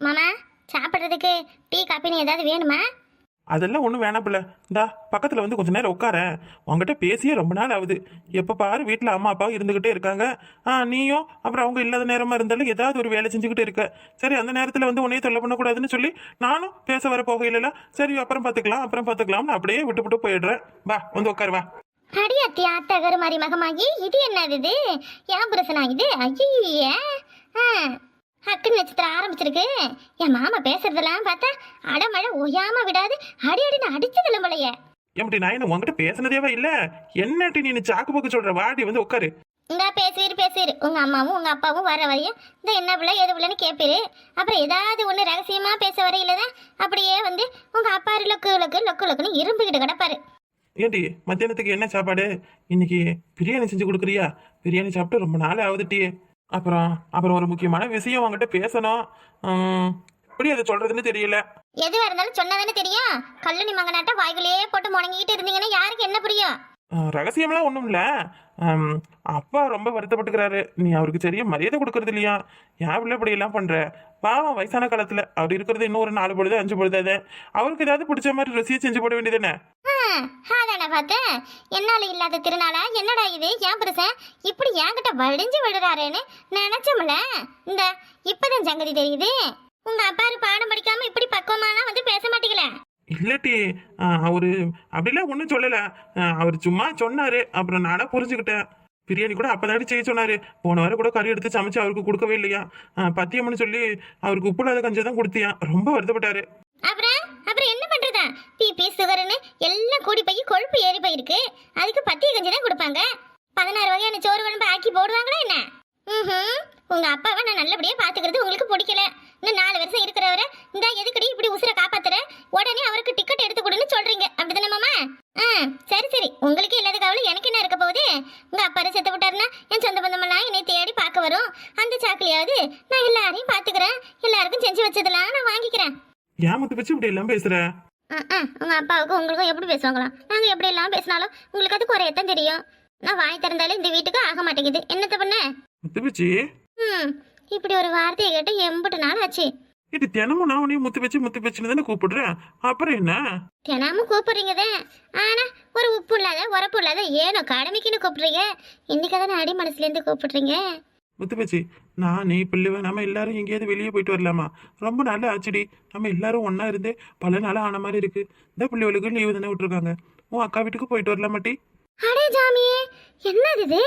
மாமா சாப்பிட்றதுக்கு டீ காப்பின்னு ஏதாவது வேணுமா? அதெல்லாம் ஒன்றும் வேணாம் பிள்ளை. இந்தா பக்கத்தில் வந்து கொஞ்ச நேரம் உட்காரேன் உங்ககிட்ட பேசியே ரொம்ப நாள் ஆகுது. எப்போ பாரு வீட்டில் அம்மா அப்பா இருந்துக்கிட்டே இருக்காங்க. ஆ நீயும் அப்புறம் அவங்க இல்லாத நேரமாக இருந்தாலும் ஏதாவது ஒரு வேலை செஞ்சுக்கிட்டு இருக்க. சரி அந்த நேரத்தில் வந்து உன்னையே தொல்லை பண்ணக்கூடாதுன்னு சொல்லி நானும் பேச வர போகையில சரி அப்புறம் பார்த்துக்கலாம் அப்புறம் பார்த்துக்கலாம்னு அப்படியே விட்டு விட்டு போயிடுறேன். வா வந்து உட்காரு வா. அடி அத்தி அத்தகர் மாதிரி மகமாகி இது என்னது இது? ஏன் புருஷனா இது? ஐய அக்கு நட்சத்திரம் ஆரம்பிச்சிருக்கு. என் மாமா பேசுறதெல்லாம் பார்த்தா அடமழை ஒய்யாம விடாது அடி அடின்னு அடிச்சதில்ல போலயே ஏம்டி நான் என்ன உங்ககிட்ட பேசினதேவா இல்ல? என்னட்டி நீ சாக்கு போக்கு சொல்ற? வாடி வந்து உட்காரு இந்தா பேசுவீர் பேசுவீர். உங்க அம்மாவும் உங்க அப்பாவும் வர வரையும் இந்த என்ன பிள்ளை எது பிள்ளைன்னு கேட்பீரு அப்புறம் ஏதாவது ஒன்று ரகசியமா பேச வரையில தான் அப்படியே வந்து உங்க அப்பா லொக்கு லொக்கு லொக்கு லொக்குன்னு இரும்புகிட்டு கிடப்பாரு. ஏண்டி மத்தியானத்துக்கு என்ன சாப்பாடு? இன்னைக்கு பிரியாணி செஞ்சு கொடுக்குறியா? பிரியாணி சாப்பிட்டு ரொம்ப நாள் ஆகுதுட்டி அப்புறம் அப்புறம் ஒரு முக்கியமான விஷயம் உங்ககிட்ட பேசணும். எப்படி அதை சொல்றதுன்னு தெரியல. எதுவா இருந்தாலும் சொன்னதானே தெரியும்? கல்லுனி மங்கனாட்ட வாய்க்குள்ளேயே போட்டு முடங்கிட்டு இருந்தீங்கன்னா யாருக்கு என்ன புரியும்? ரகசியம்லாம் ஒன்றும் இல்லை. அப்பா ரொம்ப வருத்தப்பட்டுக்கிறாரு. நீ அவருக்கு சரியா மரியாதை கொடுக்கறது இல்லையா? ஏன் பிள்ளை இப்படி எல்லாம் பண்ற? பாவம் வயசான காலத்துல. அவர் இருக்கிறது இன்னும் ஒரு நாலு பொழுது அஞ்சு பொழுது அது. அவருக்கு ஏதாவது பிடிச்ச மாதிரி ருசியை செஞ்சு போட வேண்டியதுதானே அதான பார்த்தேன் என்னால் இல்லாத திருநாளா? என்னடா இது? ஏன் புருஷன்? இப்படி என்கிட்ட வடிஞ்சு விடுறாருன்னு நினைச்சோம்ல. இந்த இப்பதான் சங்கதி தெரியுது. உங்க அப்பா பாடம் படிக்காம இப்படி பக்குவமானா வந்து பேச மாட்டீங்களே? இல்லாட்டி அவரு அப்படிலாம் ஒன்றும் சொல்லல. அஹ், அவர் சும்மா சொன்னாரு. அப்புறம் நானா புரிஞ்சுக்கிட்டேன். பிரியாணி கூட அப்பதாடி செய்ய சொன்னாரு. போன வாரம் கூட கறி எடுத்து சமைச்சு அவருக்கு கொடுக்கவே இல்லையா? பத்தியம்னு சொல்லி அவருக்கு உப்பு இல்லாத கஞ்சி தான் கொடுத்தியா? ரொம்ப வருத்தப்பட்டாரு. அப்புறம் அப்புறம் என்ன பண்றதா? பிபி சுகர்னு எல்லாம் கூடி போய் கொழுப்பு ஏறி போயிருக்கு. அதுக்கு பத்திய கஞ்சி தான் கொடுப்பாங்க. பதினாறு வகையான சோறு குழம்பு ஆக்கி போடுவாங்களா என்ன? ம்ஹும். உங்க அப்பாவை நான் நல்லபடியா பாத்துக்கிறது உங்களுக்கு பிடிக்கல. இன்னும் நாலு வருஷம் இருக்கிறவரை இந்த எதுக்கடி இப்படி உசுரை காப்பாத்துற? உடனே அவருக்கு டிக்கெட் எடுத்து கொடுன்னு சொல்றீங்க அப்படிதானே மாமா ஆ சரி சரி உங்களுக்கு இல்லாத கவலை எனக்கு என்ன இருக்க போகுது உங்க அப்பா செத்து விட்டாருன்னா என் சொந்த பந்தமெல்லாம் என்னை தேடி பார்க்க வரும் அந்த சாக்கிலையாவது நான் எல்லாரையும் பாத்துக்கிறேன் எல்லாருக்கும் செஞ்சு வச்சதெல்லாம் நான் வாங்கிக்கிறேன் இப்படி எல்லாம் பேசுற? உங்க அப்பாவுக்கும் உங்களுக்கும் எப்படி பேசுவாங்களாம் நாங்க எப்படி எல்லாம் பேசினாலும் உங்களுக்கு அது குறையத்தான் தெரியும். நான் வாய் திறந்தாலே இந்த வீட்டுக்கு ஆக மாட்டேங்குது. என்னத்த பண்ண? முத்து வச்சு ம். இப்படி ஒரு வார்த்தையை கேட்டு எம்புட்டு நாள் ஆச்சு. இது தினமும் நான் உனையும் முத்து வச்சு முத்து வச்சுன்னு தானே கூப்பிடுறேன் அப்புறம் என்ன? தினமும் கூப்பிடுறீங்கதே ஆனா ஒரு உப்பு இல்லாத உரப்பு இல்லாத ஏனோ கடமைக்குன்னு கூப்பிடுறீங்க. இன்னைக்கு தானே அடி மனசுல இருந்து கூப்பிடுறீங்க? முத்து நான் நீ பிள்ளைவ நம்ம எல்லாரும் எங்கேயாவது வெளியே போயிட்டு வரலாமா? ரொம்ப நாள் ஆச்சுடி. நம்ம எல்லாரும் ஒன்றா இருந்தே பல நாளாக ஆன மாதிரி இருக்கு. இந்த பிள்ளைகளுக்கு லீவு தானே விட்டுருக்காங்க. உன் அக்கா வீட்டுக்கு போயிட்டு வரலாமாட்டி அடே ஜாமியே என்னது இது?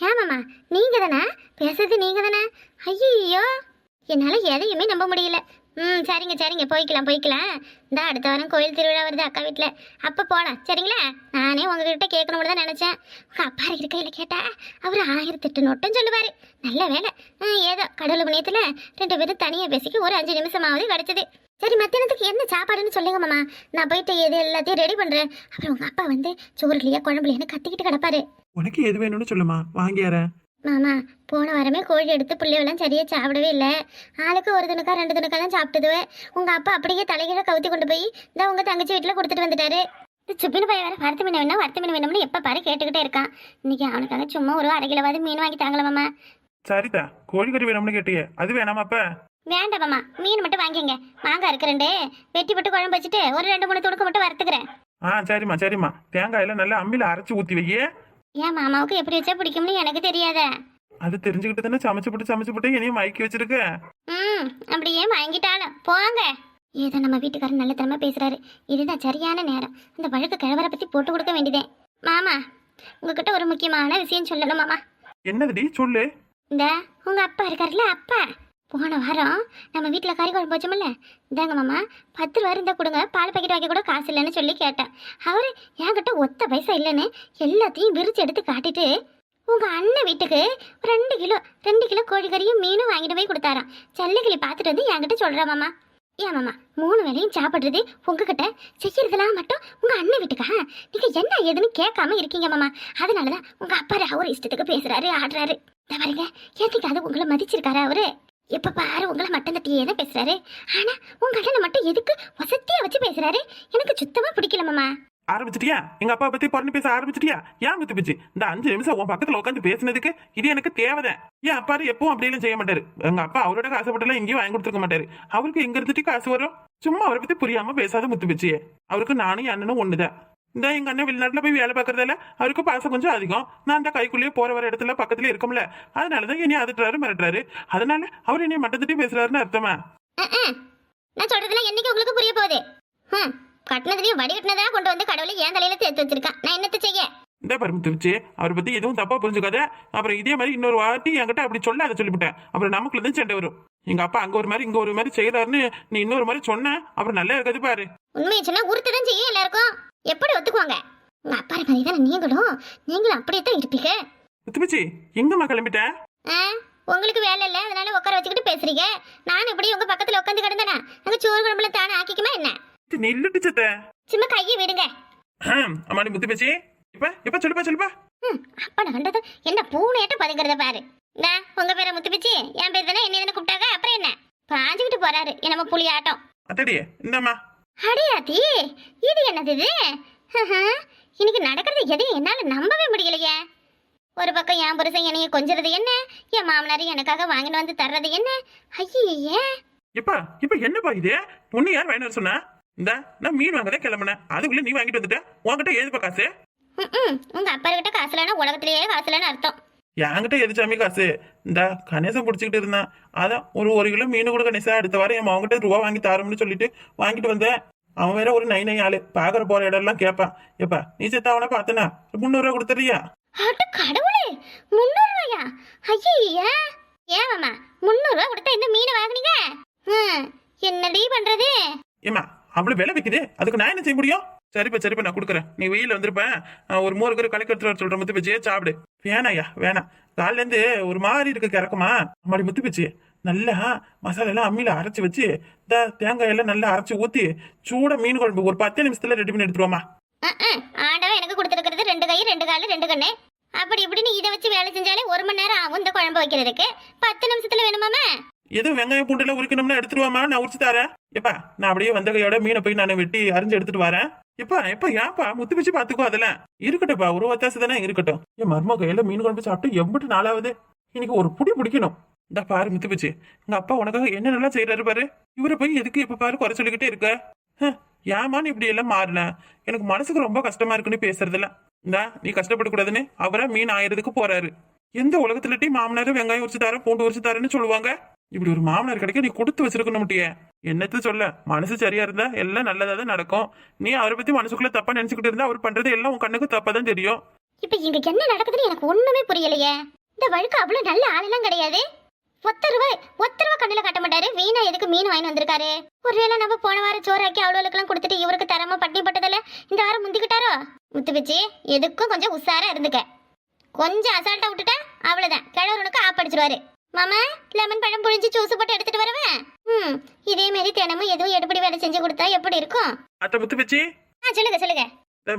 ஏமாமா நீங்க தானே பேசுறது நீங்க தானே ஐயோ என்னால எதையுமே நம்ப முடியல. ம் சரிங்க சரிங்க. போய்க்கலாம் போய்க்கலாம். இந்த அடுத்த வாரம் கோயில் திருவிழா வருது அக்கா வீட்டில் அப்போ போகலாம் சரிங்களா? நானே உங்ககிட்ட கேட்கணும்னு தான் நினச்சேன். உங்கள் அப்பா இருக்கையில் கேட்டா அவர் ஆயிரத்தெட்டு நொட்டும் சொல்லுவார். நல்ல வேலை. ஏதோ கடவுள் புண்ணியத்தில் ரெண்டு பேரும் தனியாக பேசிக்க ஒரு அஞ்சு நிமிஷமாவது கிடச்சிது சரி மத்தியானத்துக்கு என்ன சாப்பாடுன்னு சொல்லுங்க மாமா. நான் போயிட்டு எது எல்லாத்தையும் ரெடி பண்ணுறேன் அப்புறம் உங்கள் அப்பா வந்து சோறுலையா குழம்புலையான்னு கத்திக்கிட்டு கிடப்பாரு. உனக்கு எது வேணும்னு சொல்லுமா. வாங்கியாரேன் மாமா போன வாரமே கோழி எடுத்து பிள்ளைவெல்லாம் சரியாக சாப்பிடவே இல்லை. ஆளுக்கு ஒரு துணுக்கா ரெண்டு துணுக்கா தான் சாப்பிட்டதுவே. உங்கள் அப்பா அப்படியே தலைகீழ கவுத்தி கொண்டு போய் இந்த உங்கள் தங்கச்சி வீட்டில் கொடுத்துட்டு வந்துட்டாரு. இந்த சுப்பின் பையன் வேற வறுத்த மீன் வேணும் வறுத்த மீன் வேணும்னு எப்போ பாரு கேட்டுக்கிட்டே இருக்கான். இன்னைக்கு அவனுக்காக சும்மா ஒரு அரை கிலோவாவது மீன் வாங்கி தாங்களா மாமா. சரிதா கோழிக்கறி வேணும்னு கேட்டியே. அது வேணாமா அப்ப? வேண்டாம் மாமா. மீன் மட்டும் வாங்கிங்க மாங்காய் இருக்கு ரெண்டு. வெட்டி போட்டு குழம்பு வச்சுட்டு ஒரு ரெண்டு மூணு துணுக்கு மட்டும் வறுத்துக்கிறேன். ஆ சரிம்மா சரிம்மா. தேங்காயெல்லாம் நல்லா அம்மியில் அரைச்சி ஊற்றி வையே ஏன் மாமாவுக்கு எப்படி வச்சா பிடிக்கும்னு எனக்கு தெரியாதே. அது தெரிஞ்சுக்கிட்டு தானே சமைச்சு போட்டு சமைச்சு போட்டு என்னையும் மயக்கி வச்சிருக்க? ம் அப்படியே வாங்கிட்டாலும் போங்க. ஏதோ நம்ம வீட்டுக்காரர் நல்ல தரமா பேசுறாரு. இதுதான் சரியான நேரம். இந்த வழக்கு கிழவரை பத்தி போட்டு கொடுக்க வேண்டியதே. மாமா உங்ககிட்ட ஒரு முக்கியமான விஷயம் சொல்லணும் மாமா. என்னதுடி? சொல்லு. இந்த உங்க அப்பா இருக்காருல்ல அப்பா. போன வாரம் நம்ம வீட்டில் கறி குழம்பு வச்சோம்ல. இந்தாங்க மாமா பத்து ரூபா இருந்தால் கொடுங்க. பால் பாக்கெட் வாங்கி கூட காசு இல்லைன்னு சொல்லி கேட்டேன். அவர் என்கிட்ட ஒத்த பைசா இல்லைன்னு எல்லாத்தையும் விரிச்சு எடுத்து காட்டிட்டு உங்கள் அண்ணன் வீட்டுக்கு ரெண்டு கிலோ ரெண்டு கிலோ கோழிக்கறியும் மீனும் வாங்கிட்டு போய் கொடுத்தாராம். செல்லக்கிளி பார்த்துட்டு வந்து என்கிட்ட சொல்கிறேன் மாமா. ஏன் மாமா மூணு வேளையும் சாப்பிட்றது உங்ககிட்ட? செய்யறதெல்லாம் மட்டும் உங்கள் அண்ணன் வீட்டுக்கா? நீங்கள் என்ன ஏதுன்னு கேட்காம இருக்கீங்க மாமா. அதனாலதான் உங்கள் அப்பா அவர் இஷ்டத்துக்கு பேசுகிறாரு ஆடுறாரு. இந்த பாருங்க எதுக்காவது உங்களை மதிச்சிருக்காரு அவரு? எப்ப பாரு உங்களை மட்டும் தட்டியே தான் பேசுறாரு. ஆனா உங்க அண்ணனை மட்டும் எதுக்கு வசத்தியா வச்சு பேசுறாரு? எனக்கு சுத்தமா பிடிக்கல மாமா. ஆரம்பிச்சிட்டியா? எங்க அப்பா பத்தி பொண்ணு பேச ஆரம்பிச்சிட்டியா? ஏன் குத்து பிச்சு? இந்த அஞ்சு நிமிஷம் உன் பக்கத்துல உட்காந்து பேசினதுக்கு இது எனக்கு தேவைதான். ஏன் அப்பாரு எப்பவும் அப்படியெல்லாம் செய்ய மாட்டாரு. எங்க அப்பா அவரோட காசுப்பட்டெல்லாம் எங்கேயும் வாங்கி கொடுத்துருக்க மாட்டாரு. அவருக்கு எங்க இருந்துட்டு காசு வரும்? சும்மா அவரை பத்தி புரியாம பேசாத முத்து பிச்சியே. அவருக்கு நானும் அண்ணனும் ஒண்ணுதான். இந்த எங்க அண்ணன் வெளிநாட்டுல போய் வேலை பார்க்கறதால அவருக்கு பாசம் கொஞ்சம் அதிகம். நான் அந்த கைக்குள்ளேயே போற வர இடத்துல பக்கத்துல இருக்கோம்ல. அதனாலதான் என்னைய அதட்டுறாரு மிரட்டுறாரு. அதனால அவர் என்னைய மட்டத்திட்டி பேசுறாருன்னு அர்த்தமா. நான் சொல்றதுல என்னைக்கு உங்களுக்கு புரிய போகுது? கட்டினதுலயும் வடி கட்டினதா கொண்டு வந்து கடவுளை ஏன் தலையில சேர்த்து வச்சிருக்கான். நான் என்னத்த செய்ய? இந்த பருமத்து வச்சு அவரை பத்தி எதுவும் தப்பா புரிஞ்சுக்காத. அப்புறம் இதே மாதிரி இன்னொரு வாட்டி என்கிட்ட அப்படி சொல்ல அதை சொல்லிவிட்டேன். அப்புறம் நமக்குள்ள தான் சண்டை வரும். எங்க அப்பா அங்க ஒரு மாதிரி இங்க ஒரு மாதிரி செய்யறாருன்னு நீ இன்னொரு மாதிரி சொன்ன அப்புறம் நல்லா இருக்காது பாரு. உண்மையை சொன்னா உறுத்துதான் செய்யும் எல்லாருக்கும். எப்படி ஒத்துக்குவாங்க? உங்க அப்பா மாதிரி தானே நீங்களும்? நீங்களும் அப்படியே தான் இருப்பீங்க. முத்துமிச்சி எங்கம்மா கிளம்பிட்ட? ஆ, உங்களுக்கு வேலை இல்லை அதனால உட்கார வச்சுக்கிட்டு பேசுறீங்க. நான் இப்படி உங்க பக்கத்துல உட்காந்து கிடந்தேனா அங்க சோறு குழம்புல தானே ஆக்கிக்குமா என்ன? நில்லுட்டு சத்த. சும்மா கையை விடுங்க. அம்மாடி முத்துமிச்சி இப்ப இப்ப சொல்லுப்பா சொல்லுப்பா. ம், அப்ப நான் கண்டது என்ன பூனையாட்ட பதுங்கிறத பாரு. இந்த உங்க பேரை முத்துப்பிச்சு என் பேர் தானே என்ன கூப்பிட்டாங்க அப்புறம் என்ன? பாஞ்சுக்கிட்டு போறாரு என்னமோ புலி ஆட்டம் அத்தடியே இந்தம்மா. அடியாத்தி இது என்னது இது? இன்னைக்கு நடக்கிறது எதையும் என்னால நம்பவே முடியலையே. ஒரு பக்கம் என் புருஷன் என்னைய கொஞ்சறது என்ன? என் மாமனார் எனக்காக வாங்கிட்டு வந்து தர்றது என்ன? ஐயே இப்ப இப்ப என்னப்பா இது? உன்னை யார் வாங்கிட்டு சொன்னா? இந்த நான் மீன் வாங்கதான் கிளம்புனேன். அதுக்குள்ள நீ வாங்கிட்டு வந்துட்ட. உன்கிட்ட ஏதுப்பா காசு? உங்க அப்பா கிட்ட காசு இல்லைன்னா உலகத்திலேயே காசு இல்லைன்னு அர்த்தம். என்கிட்ட எது சாமி காசு இந்த கணேசன் பிடிச்சிக்கிட்டு இருந்தான் அதான் ஒரு ஒரு கிலோ மீன் கூட கணேசா. அடுத்த வாரம் என் அவங்ககிட்ட ரூபா வாங்கி தரோம்னு சொல்லிட்டு வாங்கிட்டு வந்தேன். அவன் வேற ஒரு நை நை ஆளு. பாக்குற போற இடம் எல்லாம் கேட்பான். எப்பா நீ செத்த அவனை பார்த்தனா? முந்நூறு ரூபா கொடுத்துறியா அட கடவுளே முந்நூறு ரூபாயா? ஐயா ஏன் மாமா முந்நூறு ரூபா கொடுத்தா இந்த மீனை வாங்குனீங்க? என்னடி பண்றது? ஏமா அவ்வளவு விலை விக்குது. அதுக்கு நான் என்ன செய்ய முடியும்? சரிப்பா சரிப்பா நான் கொடுக்குறேன். நீ வெயில வந்திருப்பேன் ஒரு மூணு பேர் கணக்கு எடுத்துட்டு வர சொல்றேன். முத்து பிச்சையே சாப்பிடு. வேணாயா வேணாம். காலிலேருந்து ஒரு மாதிரி இருக்கு கிறக்குமா? அம்மாடி முத்து பிச்சு நல்லா மசாலா எல்லாம் அம்மியில அரைச்சு வச்சு இந்த தேங்காய் எல்லாம் நல்லா அரைச்சி ஊத்தி சூட மீன் குழம்பு ஒரு பத்து நிமிஷத்துல ரெடி பண்ணி எடுத்துருவோமா ஆண்டவன் எனக்கு கொடுத்துருக்கிறது ரெண்டு கை ரெண்டு காலு ரெண்டு கண்ணு. அப்படி இப்படின்னு இதை வச்சு வேலை செஞ்சாலே ஒரு மணி நேரம் ஆகும் இந்த குழம்பு வைக்கிறதுக்கு. பத்து நிமிஷத்துல வேணுமாமே எதுவும் வெங்காயம் பூண்டுல உரிக்கணும்னா எடுத்துருவாமா? நான் உரிச்சு தரேன். எப்பா நான் அப்படியே வந்த கையோட மீனை போய் நான் வெட்டி அரிஞ்சு எடுத்துட்டு வரேன். எப்பா எப்பா ஏன்ப்பா முத்து பிச்சு பாத்துக்கோ அதெல்லாம். இருக்கட்டும்ப்பா ஒரு வத்தாசு தானே இருக்கட்டும். என் மர்ம கையில மீன் குழம்பு சாப்பிட்டு எம்பிட்டு நாளாவது. இன்னைக்கு ஒரு புடி பிடிக்கணும். இந்த பாரு முத்து பிச்சு. எங்க அப்பா உனக்காக என்னென்னலாம் செய்யறாரு பாரு. இவரை போய் எதுக்கு எப்ப பாரு குறை சொல்லிக்கிட்டே இருக்க? ஏமான்னு இப்படி எல்லாம் மாறின. எனக்கு மனசுக்கு ரொம்ப கஷ்டமா இருக்குன்னு பேசுறதுல இந்தா நீ கஷ்டப்படக்கூடாதுன்னு அவரா மீன் ஆயிரதுக்கு போறாரு. எந்த உலகத்துலட்டி மாமனார் வெங்காயம் உரிச்சு தரேன் பூண்டு உரிச்சு தரேன்னு சொல்லுவாங்க? இப்படி ஒரு மாமனார் கிடைக்க நீ கொடுத்து வச்சிருக்கணும் முட்டியே என்னத்து சொல்ல? மனசு சரியா இருந்தா எல்லாம் நல்லதா தான் நடக்கும். நீ அவரை பத்தி மனசுக்குள்ள தப்பா நினைச்சுக்கிட்டு இருந்தா அவர் பண்றது எல்லாம் உன் கண்ணுக்கு தப்பா தான் தெரியும். இப்ப இங்க என்ன நடக்குதுன்னு எனக்கு ஒண்ணுமே புரியலையே. இந்த வழுக்கு அவ்வளவு நல்ல ஆளெல்லாம் கிடையாது. ஒத்த ரூபாய் ஒத்த ரூபாய் கண்ணுல காட்ட மாட்டாரு. வீணா எதுக்கு மீன் வாங்கி வந்திருக்காரு? ஒருவேளை நம்ம போன வாரம் சோறாக்கி அவ்வளோக்கெல்லாம் கொடுத்துட்டு இவருக்கு தரமா பட்டி பட்டதில்ல இந்த வாரம் முந்திக்கிட்டாரோ? முத்து பிச்சு எதுக்கும் கொஞ்சம் உஷாரா இருந்துக்க. கொஞ்சம் அசால்ட்டா விட்டுட்டா அவ்வளவுதான். கிழவனுக்கு ஆப்படிச்சிருவாரு மாமா லெமன் பழம் புழிஞ்சு ஜூஸ் போட்டு எடுத்துட்டு வரவேன். ம் இதே மாதிரி தினமும் எதுவும் எடுப்படி வேலை செஞ்சு கொடுத்தா எப்படி இருக்கும்? அத்தை முத்து வச்சு ஆ சொல்லுங்க சொல்லுங்க.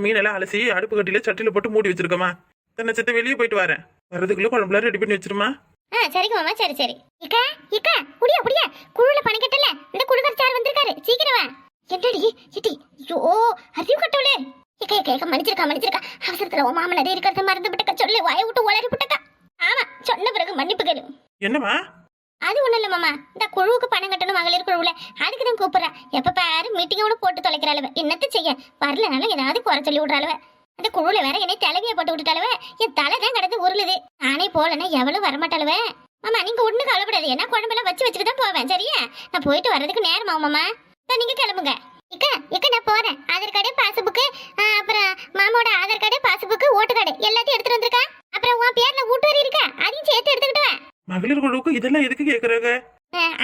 மீனெல்லாம் அலசி அடுப்பு கட்டில சட்டில போட்டு மூடி வச்சிருக்கமா தன்னை செத்த வெளியே போயிட்டு வரேன். வர்றதுக்குள்ள குழம்புல ரெடி பண்ணி வச்சிருமா? ஆ சரிங்க மாமா சரி சரி. இக்கா இக்கா புடியா புடியா குழுல பணம் கட்டல. இந்த குழுகர் சார் வந்திருக்காரு. சீக்கிரம். வா என்னடி இட்டி ஐயோ அறிவு கட்டவளே. இக்கா இக்கா இக்கா மன்னிச்சிருக்கா மன்னிச்சிருக்கா. அவசரத்துல உன் மாமன் நிறைய இருக்கிறத மறந்து விட்டக்கா சொல்லு. வாய விட்டு உளறி விட்டக்கா ஆமா சொன்ன பிறகு மன்னிப்பு கேளு. என்னம்மா? அது ஒண்ணும் இல்ல மாமா. இந்த குழுவுக்கு பணம் கட்டணும் மகளிர் குழுவுல. அதுக்கு தான் கூப்பிடுறேன் எப்ப பாரு மீட்டிங்கோட போட்டு தொலைக்கிறாளுவ. என்னத்த செய்ய? வரலனாலும் ஏதாவது குறை சொல்லி விடுறாளுவ. அந்த குழுல வேற என்னை தலைவிய போட்டு விட்டுட்டாளுவ. என் தலை தான் கிடந்து உருளுது. நானே போலன்னா எவ்வளவு வரமாட்டாளுவ. மாமா நீங்க ஒண்ணு கவலைப்படாது என்ன குழம்பெல்லாம் வச்சு வச்சுட்டு தான் போவேன் சரியா? நான் போயிட்டு வர்றதுக்கு நேரம் ஆகும் மாமா. இப்ப நீங்க கிளம்புங்க. இக்க இக்க நான் போறேன். ஆதார் கார்டு பாஸ்புக்கு அப்புறம் மாமாவோட Aadhaar card passbook vote card. எல்லாத்தையும் எடுத்துட்டு வந்திருக்கா? அப்புறம் உன் பேர்ல வீட்டு வரி இருக்கா? அதையும் சேர்த்து எடுத்துக்கிட்டு மகளிர் குழுவுக்கு இதெல்லாம் எதுக்கு கேக்குறாங்க?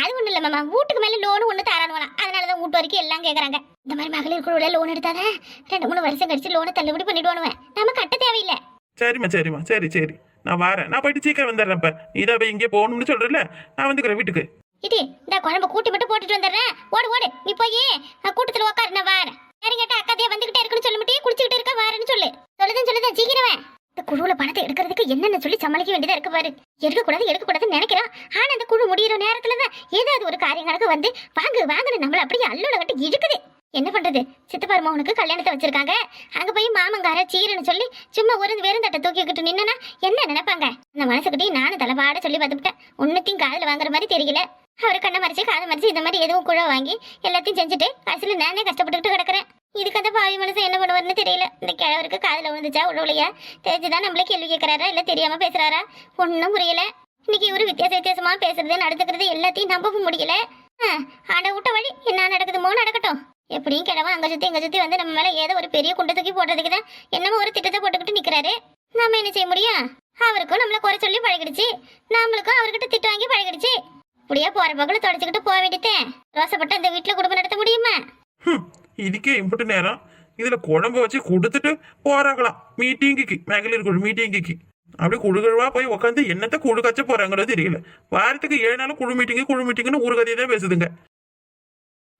அது ஒண்ணும் இல்ல மாமா. வீட்டுக்கு மேல லோன் ஒண்ணு தரானுவலாம் அதனாலதான் வீட்டு வரைக்கும் எல்லாம் கேக்குறாங்க. இந்த மாதிரி மகளிர் குழுல லோன் எடுத்தாதான் ரெண்டு மூணு வருஷம் கழிச்சு லோனை தள்ளுபடி பண்ணிடுவானுவேன். நம்ம கட்ட தேவையில்லை. சரிம்மா சரிம்மா. சரி சரி. நான் வரேன். நான் போயிட்டு சீக்கிரம் வந்துடுறேன் இப்ப இதை போய் இங்கே போகணும்னு சொல்றல நான் வந்துக்கிறேன் வீட்டுக்கு. இது இந்த குழம்பு கூட்டி மட்டும் போட்டுட்டு வந்துடுறேன். ஓடு ஓடு. நீ போய் கூட்டத்துல உட்காரு நான் வரேன். கேட்டா அக்காதே வந்துகிட்டே இருக்குன்னு சொல்ல மாட்டே குடிச்சுக்கிட்டு இருக்க வாரேன்னு சொல்லு. சொல்லுதான் சொல்லுதான். சீக்கிரமே இந்த குழுவுல பணத்தை எடுக்கிறதுக்கு என்னென்ன சொல்லி சமாளிக்க வேண்டியதா இருக்கு பாரு. எடுக்கக்கூடாது எடுக்கக்கூடாதுன்னு நினைக்கிறான் ஆனா அந்த குழு முடியிற நேரத்துல தான் ஏதாவது ஒரு காரியங்களுக்கு வந்து வாங்கு வாங்குன்னு நம்மள அப்படியே அல்லோல கட்டி இழுக்குது. என்ன பண்றது? சித்தப்பார் மகனுக்கு கல்யாணத்தை வச்சிருக்காங்க. அங்க போய் மாமங்கார சீரன்னு சொல்லி சும்மா ஒரு வெறுந்தட்டை தூக்கிக்கிட்டு நின்னா என்ன நினைப்பாங்க? அந்த மனசுக்கிட்டே நானும் தலைபாட சொல்லி பார்த்துட்டேன் ஒன்னுத்தையும் காதில் வாங்குற மாதிரி தெரியல. அவர் கண்ணை மறைச்சு காதை மறைச்சு இந்த மாதிரி எதுவும் குழ வாங்கி எல்லாத்தையும் செஞ்சுட்டு கடைசியில் நானே கஷ்டப்பட்டுக்கிட்டு கிடக்குறேன். இதுக்கு அந்த பாவி மனசு என்ன பண்ணுவாருன்னு தெரியல. இந்த கிழவருக்கு காதில் விழுந்துச்சா உழவுலையா தெரிஞ்சுதான் நம்மள கேள்வி கேட்குறாரா இல்ல தெரியாம பேசுறாரா? ஒன்றும் புரியல. இன்னைக்கு இவரு வித்தியாச வித்தியாசமா பேசுறது நடத்துக்கிறது எல்லாத்தையும் நம்பவும் முடியல. ஆ, ஆண்ட விட்ட வழி என்ன நடக்குதுமோ நடக்கட்டும். எப்படியும் கிழவன் அங்க சுத்தி இங்க சுத்தி வந்து நம்ம மேல ஏதோ ஒரு பெரிய குண்டை தூக்கி போடுறதுக்கு தான் என்னமோ ஒரு திட்டத்தை போட்டுக்கிட்டு நிக்கிறாரு. நாம என்ன செய்ய முடியும்? அவருக்கும் நம்மள குறை சொல்லி பழகிடுச்சு. நம்மளுக்கும் அவர்கிட்ட திட்டு வாங்கி பழகிடுச்சு. இப்படியே போற பக்கம் தொடச்சிக்கிட்டு போக வேண்டியதேன் ரோசப்பட்டு அந்த வீட்டுல குடும்பம் நடத்த முடியுமா? இதுக்கே இம்புட்டு நேரம். இதுல குழம்பு வச்சு கொடுத்துட்டு போறாங்களாம். மீட்டிங்குக்கு மகளிர் குழு மீட்டிங்குக்கு. அப்படி குழுகழுவா போய் உட்காந்து என்னத்த குழு கச்ச போறாங்களோ தெரியல. வாரத்துக்கு ஏழு நாளும் குழு மீட்டிங்கு குழு மீட்டிங்னு ஒரு கதையை தான் பேசுதுங்க.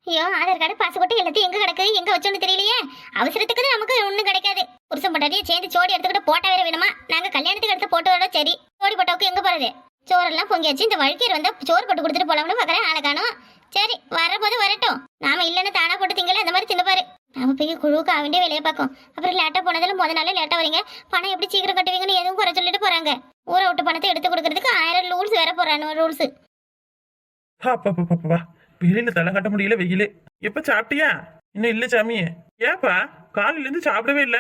ஐயோ ஆதார் கார்டு பாஸ்போர்ட் எல்லாத்தையும் எங்க கிடக்கு? எங்க வச்சோன்னு தெரியலையே. அவசரத்துக்கு நமக்கு ஒண்ணும் கிடைக்காது. புருஷன் பொண்டாட்டியை சேர்ந்து சோடி எடுத்துக்கிட்டு போட்டா வேற வேணுமா? நாங்க கல்யாணத்துக்கு எடுத்து போட்டோட சரி. சோடி போட்டோவுக்கு எங்க போறது? சோறெல்லாம் பொங்கியாச்சு. இந்த வழுக்கீர் வந்தா சோறு போட்டு கொடுத்துட்டு போலாம்னு பாக்குறேன் ஆளை காணும். சரி வரும்போது வரட்டும். நாம இல்லைன்னு தானா போட்டு திங்கல அந்த மாதிரி தின்னுப்பாரு. நாம போய் குழுவுக்கு அவண்டே வேலையை பார்க்கும். அப்புறம் லேட்டா போனதுல முத நாளே லேட்டா வரீங்க. பணம் எப்படி சீக்கிரம் கட்டுவீங்கன்னு எதுவும் குறை சொல்லிட்டு போறாங்க. ஊரை விட்டு பணத்தை எடுத்து கொடுக்கறதுக்கு ஆயிரம் ரூல்ஸ் வேற போறானு ரூல்ஸ் அப்பா வெளியில தலை கட்ட முடியல வெயிலே. எப்ப சாப்பிட்டியா? இன்னும் இல்ல சாமி. ஏப்பா காலையில இருந்து சாப்பிடவே இல்ல?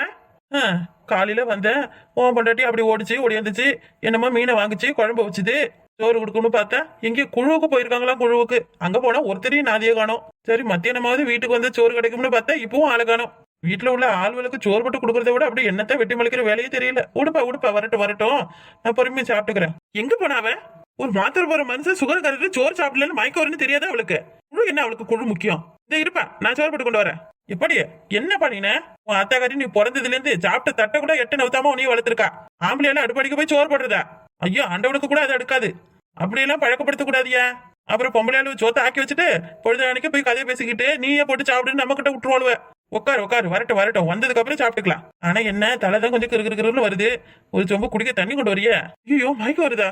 ஆ, காலையில வந்தேன் ஓன் பொண்டாட்டி அப்படி ஓடிச்சு ஓடியாந்துச்சு என்னமோ மீனை வாங்குச்சு குழம்பு வச்சுது. சோறு கொடுக்கணும்னு பார்த்தா எங்கேயோ குழுவுக்கு போயிருக்காங்களா குழுவுக்கு. அங்க போனா ஒருத்தரையும் நாதியே காணும். சரி மத்தியானமாவது வீட்டுக்கு வந்து சோறு கிடைக்கும்னு பார்த்தா இப்பவும் ஆளை காணும். வீட்டுல உள்ள ஆள்களுக்கு சோறு போட்டு கொடுக்கறத விட அப்படி என்னத்த வெட்டி மலிக்கிற வேலையே தெரியல. உடுப்பா உடுப்பா வரட்டும் வரட்டும். நான் பொறுமையா சாப்பிட்டுக்கிறேன். எங்க போனாவ ஒரு மாத்திரை போற மனுஷன் சுகர் கருது சோறு சாப்பிடலன்னு மயக்க வரும்னு தெரியாதா அவளுக்கு? குழு என்ன அவளுக்கு? குழு முக்கியம். இந்த இருப்பா நான் சோறு போட்டு கொண்டு வரேன். எப்படி என்ன பண்ணின? உன் அத்தாக்காரி நீ பிறந்ததுல இருந்து சாப்பிட்ட தட்டை கூட எட்டு நவுத்தாம உனிய வளர்த்துருக்கா. ஆம்பளையெல்லாம் அடுப்படிக்க போய் சோறு போடுறதா? ஐயோ ஆண்டவனுக்கு கூட அது அடுக்காது. அப்படியெல்லாம் பழக்கப்படுத்த கூடாதியா அப்புறம் பொம்பளையாளு சோத்த ஆக்கி வச்சுட்டு பொழுது அன்னைக்கு போய் கதையை பேசிக்கிட்டு நீயே போட்டு சாப்பிடுன்னு நம்ம கிட்ட விட்டுருவாளுவ. உட்காரு உட்காரு வரட்டும் வரட்டும். வந்ததுக்கு அப்புறம் சாப்பிட்டுக்கலாம். ஆனா என்ன தலை தான் கொஞ்சம் கிறு வருது. ஒரு சொம்பு குடிக்க தண்ணி கொண்டு வரியா. ஐயோ மயக்கம் வருதா?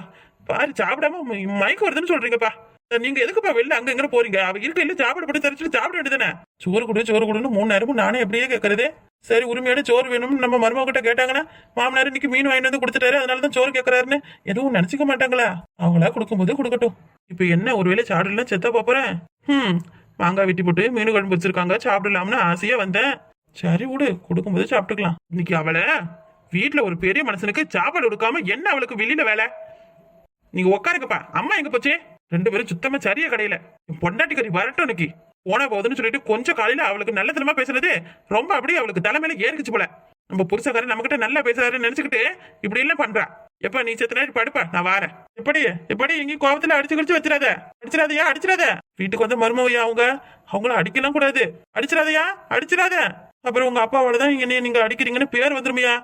பாரு சாப்பிடாம மயக்கம் வருதுன்னு சொல்றீங்கப்பா. நீங்க எதுக்குப்பா வெளில அங்க எங்க போறீங்க? அவ இருக்க இல்ல சாப்பாடு போட்டு தரிச்சுட்டு சாப்பிட வேண்டியதானே சோறு கொடு சோறு கொடுன்னு மூணு நேரமும் நானே எப்படியே கேட்கறது சரி உரிமையோட சோறு வேணும்னு நம்ம மருமக கிட்ட கேட்டாங்கன்னா மாமனார் இன்னைக்கு மீன் வாங்கிட்டு வந்து கொடுத்துட்டாரு அதனால தான் சோறு கேட்கறாருன்னு எதுவும் நினைச்சுக்க மாட்டாங்களா? அவங்களா கொடுக்கும்போது கொடுக்கட்டும். இப்போ என்ன ஒருவேளை சாடலாம் செத்த போறேன்? ம் மாங்காய் வெட்டி போட்டு மீன் குழம்பு வச்சிருக்காங்க சாப்பிடலாம்னு ஆசையா வந்தேன். சரி விடு கொடுக்கும்போது சாப்பிட்டுக்கலாம். இன்னைக்கு அவளை வீட்டில் ஒரு பெரிய மனுஷனுக்கு சாப்பாடு கொடுக்காம என்ன அவளுக்கு வெளியில வேலை? நீங்க உட்காருங்கப்பா அம்மா எங்க போச்சு? ரெண்டு பேரும் சுத்தமா சரியா கடையில. என் பொண்டாட்டி கறி வரட்டும் இன்னைக்கு. போனா போகுதுன்னு சொல்லிட்டு கொஞ்சம் காலையில அவளுக்கு நல்ல தினமா பேசுனது ரொம்ப அப்படியே அவளுக்கு தலைமையில ஏறிக்குச்சு போல. நம்ம புருஷக்காரன் நம்ம கிட்ட நல்லா பேசுறாருன்னு நினைச்சுக்கிட்டு இப்படி எல்லாம் பண்றா. எப்ப நீ செத்த நேரம் படுப்பா? நான் வாரேன். எப்படி? எப்படி? எங்கேயும் கோபத்துல அடிச்சு கடிச்சு வச்சிடாத. அடிச்சிடாதயா? அடிச்சிடாத. வீட்டுக்கு வந்த மருமவையா அவங்க? அவங்கள அடிக்கலாம் கூடாது. அடிச்சிடாதயா? அடிச்சிடாத. அப்புறம் உங்க அப்பாவோட தான் என்னைய நீங்க அடிக்கிறீங்கன்னு பேர் வந்துருமையா?